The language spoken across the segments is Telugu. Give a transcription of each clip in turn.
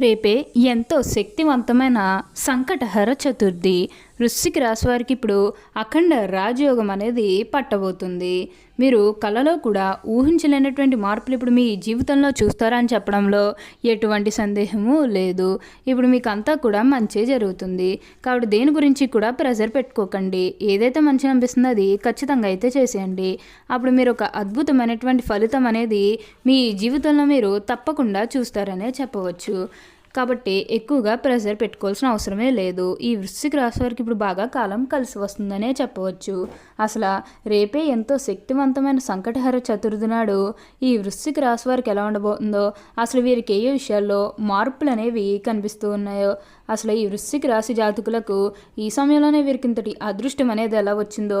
రేపే ఎంతో శక్తివంతమైన సంకటహర చతుర్థి వృశ్చిక రాశి వారికి ఇప్పుడు అఖండ రాజయోగం అనేది పట్టబోతుంది. మీరు కళలో కూడా ఊహించలేనటువంటి మార్పులు ఇప్పుడు మీ జీవితంలో చూస్తారని చెప్పడంలో ఎటువంటి సందేహము లేదు. ఇప్పుడు మీకు అంతా కూడా మంచి జరుగుతుంది. కాబట్టి దేని గురించి కూడా ప్రెజర్ పెట్టుకోకండి. ఏదైతే మంచి అనిపిస్తుందో అది ఖచ్చితంగా అయితే చేసేయండి. అప్పుడు మీరు ఒక అద్భుతమైనటువంటి ఫలితం అనేది మీ జీవితంలో మీరు తప్పకుండా చూస్తారనే చెప్పవచ్చు. కాబట్టి ఎక్కువగా ప్రెషర్ పెట్టుకోవాల్సిన అవసరమే లేదు. ఈ వృశ్చిక రాశి వారికి ఇప్పుడు బాగా కాలం కలిసి వస్తుందనే చెప్పవచ్చు. అసలు రేపే ఎంతో శక్తివంతమైన సంకటహర చతుర్థి నాడు ఈ వృశ్చిక రాశి వారికి ఎలా ఉండబోతుందో అసలు వీరికి ఏ విషయాల్లో మార్పులు అనేవి కనిపిస్తూ ఉన్నాయో అసలు ఈ వృశ్చిక రాశి జాతకులకు ఈ సమయంలోనే వీరికి ఇంతటి అదృష్టం అనేది ఎలా వచ్చిందో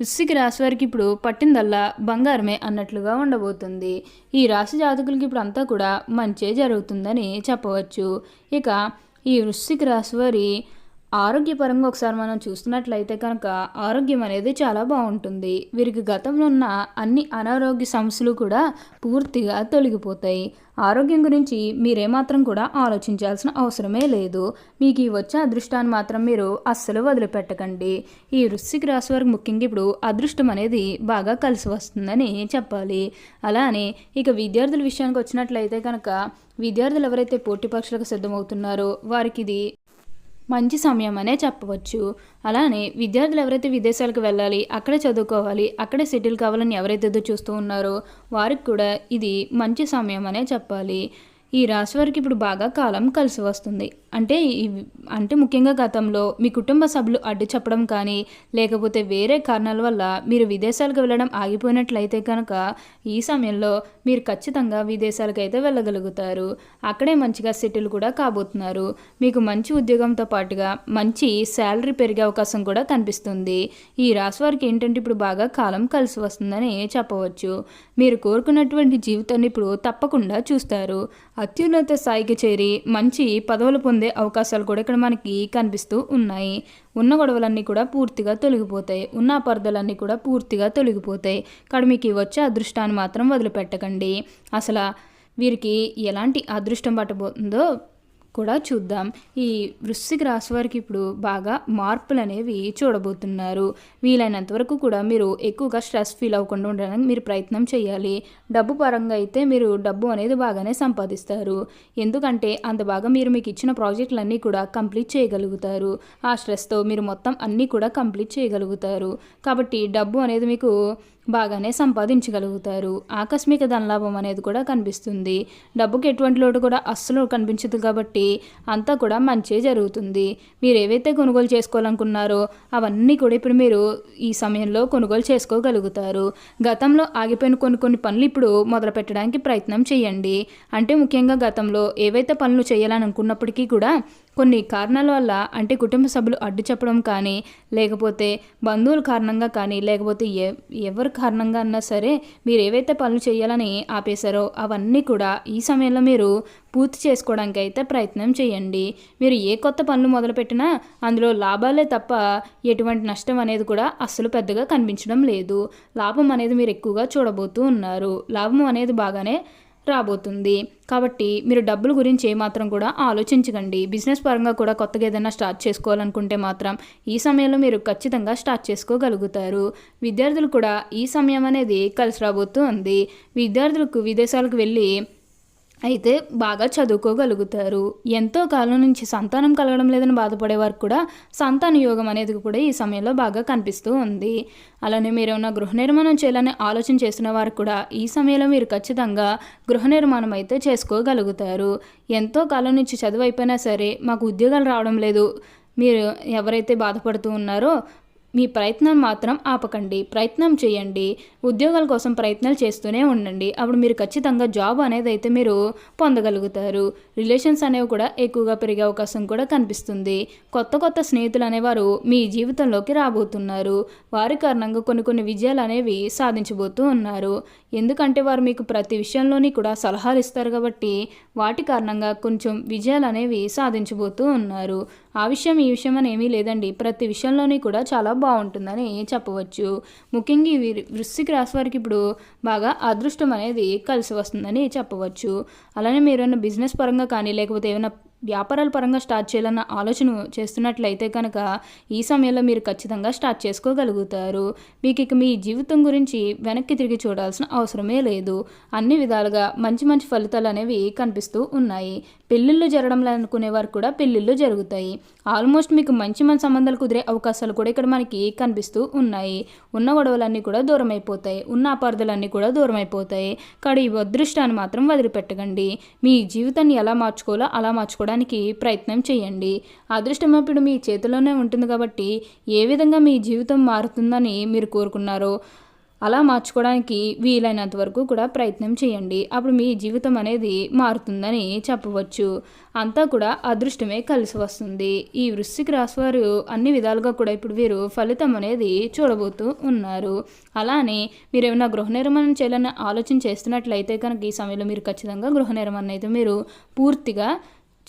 వృశ్చిక రాశి వారికి ఇప్పుడు పట్టిందల్లా బంగారమే అన్నట్లుగా ఉండబోతుంది. ఈ రాశి జాతకులకి ఇప్పుడు అంతా కూడా మంచే జరుగుతుందని చెప్పవచ్చు. ఇక ఈ వృశ్చిక రాశి వారి ఆరోగ్యపరంగా ఒకసారి మనం చూస్తున్నట్లయితే కనుక ఆరోగ్యం అనేది చాలా బాగుంటుంది. వీరికి గతంలో ఉన్న అన్ని అనారోగ్య సమస్యలు కూడా పూర్తిగా తొలగిపోతాయి. ఆరోగ్యం గురించి మీరేమాత్రం కూడా ఆలోచించాల్సిన అవసరమే లేదు. మీకు ఈ వచ్చే అదృష్టాన్ని మాత్రం మీరు అస్సలు వదిలిపెట్టకండి. ఈ వృశ్చిక రాశి వారికి ముఖ్యంగా ఇప్పుడు అదృష్టం అనేది బాగా కలిసి వస్తుందని చెప్పాలి. అలానే ఇక విద్యార్థుల విషయానికి వచ్చినట్లయితే కనుక విద్యార్థులు ఎవరైతే పోటీ పరీక్షలకు సిద్ధమవుతున్నారో వారికి ఇది మంచి సమయం అనే చెప్పవచ్చు. అలానే విద్యార్థులు ఎవరైతే విదేశాలకు వెళ్ళాలి అక్కడే చదువుకోవాలి అక్కడే సెటిల్ కావాలని ఎవరైతే ఎదురు చూస్తూ ఉన్నారో వారికి కూడా ఇది మంచి సమయం అనే చెప్పాలి. ఈ రాశి వారికి ఇప్పుడు బాగా కాలం కలిసి వస్తుంది. అంటే అంటే ముఖ్యంగా గతంలో మీ కుటుంబ సభ్యులు అడ్డు చెప్పడం కానీ లేకపోతే వేరే కారణాల వల్ల మీరు విదేశాలకు వెళ్ళడం ఆగిపోయినట్లయితే కనుక ఈ సమయంలో మీరు ఖచ్చితంగా విదేశాలకు అయితే వెళ్ళగలుగుతారు. అక్కడే మంచిగా సెటిల్ కూడా కాబోతున్నారు. మీకు మంచి ఉద్యోగంతో పాటుగా మంచి శాలరీ పెరిగే అవకాశం కూడా కనిపిస్తుంది. ఈ రాశి వారికి ఏంటంటే ఇప్పుడు బాగా కాలం కలిసి వస్తుందని చెప్పవచ్చు. మీరు కోరుకున్నటువంటి జీవితాన్ని ఇప్పుడు తప్పకుండా చూస్తారు. అత్యున్నత స్థాయికి చేరి మంచి పదవులు పొందే అవకాశాలు కూడా ఇక్కడ మనకి కనిపిస్తూ ఉన్నాయి. ఉన్న గొడవలన్నీ కూడా పూర్తిగా తొలగిపోతాయి. ఉన్న అపార్థాలన్నీ కూడా పూర్తిగా తొలగిపోతాయి. ఇక్కడ మీకు వచ్చే అదృష్టాన్ని మాత్రం వదిలిపెట్టకండి. అసలు వీరికి ఎలాంటి అదృష్టం పట్టబోతుందో కూడా చూద్దాం. ఈ వృశ్చిక రాశి వారికి ఇప్పుడు బాగా మార్పులు అనేవి చూడబోతున్నారు. వీలైనంత వరకు కూడా మీరు ఎక్కువగా స్ట్రెస్ ఫీల్ అవ్వకుండా ఉండడానికి మీరు ప్రయత్నం చేయాలి. డబ్బు పరంగా అయితే మీరు డబ్బు అనేది బాగానే సంపాదిస్తారు. ఎందుకంటే అంత బాగా మీరు మీకు ఇచ్చిన ప్రాజెక్టులన్నీ కూడా కంప్లీట్ చేయగలుగుతారు. ఆ స్ట్రెస్తో మీరు మొత్తం అన్నీ కూడా కంప్లీట్ చేయగలుగుతారు. కాబట్టి డబ్బు అనేది మీకు బాగానే సంపాదించగలుగుతారు. ఆకస్మిక ధనలాభం అనేది కూడా కనిపిస్తుంది. డబ్బుకి ఎటువంటి లోటు కూడా అస్సలు కనిపించదు కాబట్టి అంతా కూడా మంచి జరుగుతుంది. మీరు ఏవైతే కొనుగోలు చేసుకోవాలనుకున్నారో అవన్నీ కూడా ఇప్పుడు మీరు ఈ సమయంలో కొనుగోలు చేసుకోగలుగుతారు. గతంలో ఆగిపోయిన కొన్ని కొన్ని పనులు ఇప్పుడు మొదలు పెట్టడానికి ప్రయత్నం చేయండి. అంటే ముఖ్యంగా గతంలో ఏవైతే పనులు చేయాలని అనుకున్నప్పటికీ కూడా కొన్ని కారణాల వల్ల అంటే కుటుంబ సభ్యులు అడ్డు చెప్పడం కానీ లేకపోతే బంధువుల కారణంగా కానీ లేకపోతే ఎ ఎవరి కారణంగా అన్నా సరే మీరు ఏవైతే పనులు చేయాలని ఆపేశారో అవన్నీ కూడా ఈ సమయంలో మీరు పూర్తి చేసుకోవడానికి అయితే ప్రయత్నం చేయండి. మీరు ఏ కొత్త పనులు మొదలుపెట్టినా అందులో లాభాలే తప్ప ఎటువంటి నష్టం అనేది కూడా అస్సలు పెద్దగా కనిపించడం లేదు. లాభం అనేది మీరు ఎక్కువగా చూడబోతూ ఉన్నారు. లాభం అనేది బాగానే రాబోతుంది. కాబట్టి మీరు డబ్బుల గురించి ఏమాత్రం కూడా ఆలోచించకండి. బిజినెస్ పరంగా కూడా కొత్తగా ఏదైనా స్టార్ట్ చేసుకోవాలనుకుంటే మాత్రం ఈ సమయంలో మీరు ఖచ్చితంగా స్టార్ట్ చేసుకోగలుగుతారు. విద్యార్థులు కూడా ఈ సమయం అనేది కలిసి రాబోతూ ఉంది విద్యార్థులకు విదేశాలకు వెళ్ళి అయితే బాగా చదువుకోగలుగుతారు. ఎంతో కాలం నుంచి సంతానం కలగడం లేదని బాధపడే కూడా సంతాన యోగం అనేది కూడా ఈ సమయంలో బాగా కనిపిస్తూ ఉంది. అలానే మీరు ఏమైనా గృహ నిర్మాణం చేయాలని ఆలోచన చేసిన వారు కూడా ఈ సమయంలో మీరు ఖచ్చితంగా గృహ నిర్మాణం అయితే చేసుకోగలుగుతారు. ఎంతో కాలం నుంచి చదువు అయిపోయినా సరే మాకు ఉద్యోగాలు రావడం లేదు. మీరు ఎవరైతే బాధపడుతూ ఉన్నారో మీ ప్రయత్నం మాత్రం ఆపకండి. ప్రయత్నం చేయండి. ఉద్యోగాల కోసం ప్రయత్నాలు చేస్తూనే ఉండండి. అప్పుడు మీరు ఖచ్చితంగా జాబ్ అనేది అయితే మీరు పొందగలుగుతారు. రిలేషన్స్ అనేవి కూడా ఎక్కువగా పెరిగే అవకాశం కూడా కనిపిస్తుంది. కొత్త కొత్త స్నేహితులు అనేవారు మీ జీవితంలోకి రాబోతున్నారు. వారి కారణంగా కొన్ని కొన్ని విజయాలు అనేవి సాధించబోతూ ఉన్నారు. ఎందుకంటే వారు మీకు ప్రతి విషయంలోని కూడా సలహాలు ఇస్తారు కాబట్టి వాటి కారణంగా కొంచెం విజయాలు అనేవి సాధించబోతూ ఉన్నారు. ఆ విషయం ఈ విషయం అని ఏమీ లేదండి. ప్రతి విషయంలోని కూడా చాలా బాగుంటుందని చెప్పవచ్చు. ముఖ్యంగా ఈ వీరి- వృశ్చిక రాశి వారికి ఇప్పుడు బాగా అదృష్టం అనేది కలిసి వస్తుందని చెప్పవచ్చు. అలానే మీరు ఏమైనా బిజినెస్ పరంగా కానీ లేకపోతే ఏమైనా వ్యాపారాల పరంగా స్టార్ట్ చేయాలన్న ఆలోచన చేస్తున్నట్లయితే కనుక ఈ సమయంలో మీరు ఖచ్చితంగా స్టార్ట్ చేసుకోగలుగుతారు. మీకు ఇక మీ జీవితం గురించి వెనక్కి తిరిగి చూడాల్సిన అవసరమే లేదు. అన్ని విధాలుగా మంచి మంచి ఫలితాలు అనేవి కనిపిస్తూ ఉన్నాయి. పెళ్ళిళ్ళు జరగడం అనుకునే వారు కూడా పెళ్ళిళ్ళు జరుగుతాయి. ఆల్మోస్ట్ మీకు మంచి మంచి సంబంధాలు కుదిరే అవకాశాలు కూడా ఇక్కడ మనకి కనిపిస్తూ ఉన్నాయి. ఉన్న గొడవలన్నీ కూడా దూరం అయిపోతాయి ఉన్న అపార్థలన్నీ కూడా దూరం అయిపోతాయి కానీ ఈ అదృష్టాన్ని మాత్రం వదిలిపెట్టకండి. మీ జీవితాన్ని ఎలా మార్చుకోవాలో అలా మార్చుకోవడానికి ప్రయత్నం చేయండి. అదృష్టం ఇప్పుడు మీ చేతిలోనే ఉంటుంది కాబట్టి ఏ విధంగా మీ జీవితం మారుతుందని మీరు కోరుకున్నారో అలా మార్చుకోవడానికి వీలైనంత వరకు కూడా ప్రయత్నం చేయండి. అప్పుడు మీ జీవితం అనేది మారుతుందని చెప్పవచ్చు. అంతా కూడా అదృష్టమే కలిసి వస్తుంది. ఈ వృశ్చిక రాశి వారు అన్ని విధాలుగా కూడా ఇప్పుడు వీరు ఫలితం అనేది చూడబోతూ ఉన్నారు. అలానే మీరు ఏమైనా గృహ నిర్మాణం చేయాలని ఆలోచన చేస్తున్నట్లయితే కనుక ఈ సమయంలో మీరు ఖచ్చితంగా గృహ నిర్మాణం అయితే మీరు పూర్తిగా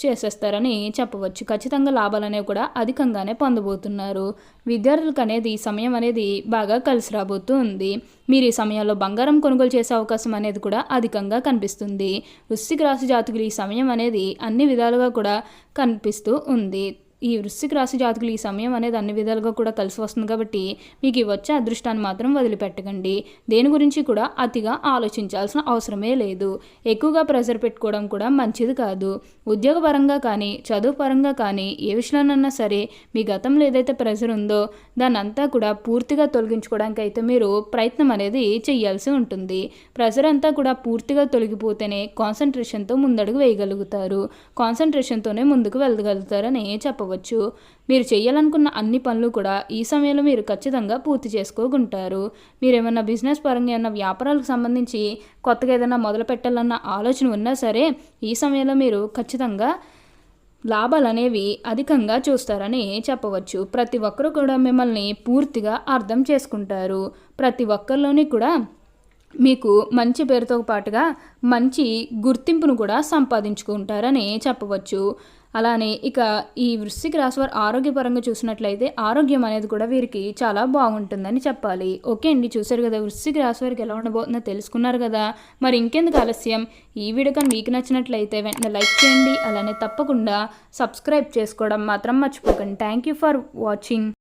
చేసేస్తారని చెప్పవచ్చు. ఖచ్చితంగా లాభాలు అనేవి కూడా అధికంగానే పొందబోతున్నారు. విద్యార్థులకు అనేది ఈ సమయం అనేది బాగా కలిసి రాబోతూ ఉంది మీరు ఈ సమయంలో బంగారం కొనుగోలు చేసే అవకాశం అనేది కూడా అధికంగా కనిపిస్తుంది. వృశ్చిక రాశి జాతకులు ఈ సమయం అనేది అన్ని విధాలుగా కూడా కనిపిస్తూ ఉంది. ఈ వృశ్చిక రాశి జాతకులు ఈ సమయం అనేది అన్ని విధాలుగా కూడా కలిసి వస్తుంది కాబట్టి మీకు ఈ వచ్చే అదృష్టాన్ని మాత్రం వదిలిపెట్టకండి. దేని గురించి కూడా అతిగా ఆలోచించాల్సిన అవసరమే లేదు. ఎక్కువగా ప్రెజర్ పెట్టుకోవడం కూడా మంచిది కాదు. ఉద్యోగపరంగా కానీ చదువు పరంగా కానీ ఏ విషయంలోనన్నా సరే మీ గతంలో ఏదైతే ప్రెజర్ ఉందో దాన్ని అంతా కూడా పూర్తిగా తొలగించుకోవడానికి అయితే మీరు ప్రయత్నం అనేది చేయాల్సి ఉంటుంది. ప్రెజర్ అంతా కూడా పూర్తిగా తొలగిపోతేనే కాన్సన్ట్రేషన్తో ముందడుగు వేయగలుగుతారు. కాన్సన్ట్రేషన్తోనే ముందుకు వెళ్ళగలుగుతారని చెప్పవచ్చు. మీరు చేయాలనుకున్న అన్ని పనులు కూడా ఈ సమయంలో మీరు ఖచ్చితంగా పూర్తి చేసుకోకుంటారు. మీరు ఏమైనా బిజినెస్ పరంగా ఏమైనా వ్యాపారాలకు సంబంధించి కొత్తగా ఏదైనా మొదలు పెట్టాలన్న ఆలోచన ఉన్నా సరే ఈ సమయంలో మీరు ఖచ్చితంగా లాభాలు అనేవి అధికంగా చూస్తారని చెప్పవచ్చు. ప్రతి ఒక్కరు కూడా మిమ్మల్ని పూర్తిగా అర్థం చేసుకుంటారు. ప్రతి ఒక్కరిలోని కూడా మీకు మంచి పేరుతో పాటుగా మంచి గుర్తింపును కూడా సంపాదించుకుంటారని చెప్పవచ్చు. అలానే ఇక ఈ వృశ్చిక రాశి వారు ఆరోగ్యపరంగా చూసినట్లయితే ఆరోగ్యం అనేది కూడా వీరికి చాలా బాగుంటుందని చెప్పాలి. ఓకే అండి చూసారు కదా వృశ్చిక రాశి వారికి ఎలా ఉండబోతుందో తెలుసుకున్నారు కదా. మరి ఇంకెందుకు ఆలస్యం? ఈ వీడియో కానీ మీకు నచ్చినట్లయితే వెంటనే లైక్ చేయండి అలానే తప్పకుండా సబ్స్క్రైబ్ చేసుకోవడం మాత్రం మర్చిపోకండి. Thank you for watching